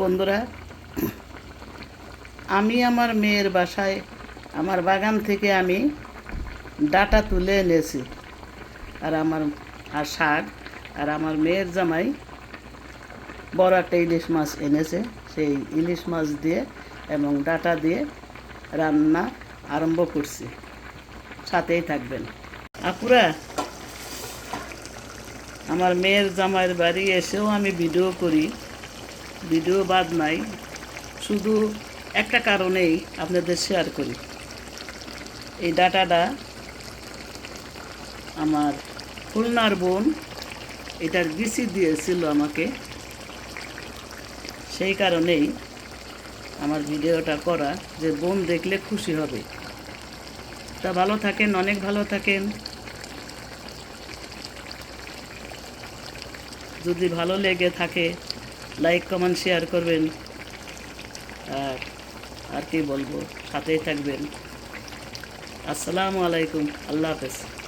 বন্ধুরা, আমি আমার মেয়ের বাসায়, আমার বাগান থেকে আমি ডাটা তুলে এনেছি। আর আমার, আর শাক, আর আমার মেয়ের জামাই বড় একটা ইলিশ মাছ এনেছে। সেই ইলিশ মাছ দিয়ে এবং ডাটা দিয়ে রান্না আরম্ভ করছি। সাথেই থাকবেন। আপুরা, আমার মেয়ের জামাইয়ের বাড়ি এসেও আমি ভিডিও করি। ভিডিও বাদ নাই, শুধু একটা কারণেই আপনাদের শেয়ার করি। এই ডাটাটা আমার খুলনার বোন, এটার বিসি দিয়েছিল আমাকে। সেই কারণেই আমার ভিডিওটা করা, যে বোন দেখলে খুশি হবে। তা ভালো থাকেন, অনেক ভালো থাকেন। যদি ভালো লেগে থাকে লাইক কমেন্ট শেয়ার করবেন। আর আর কি বলব? সাথেই থাকবেন। আসসালামু আলাইকুম। আল্লাহ হাফেজ।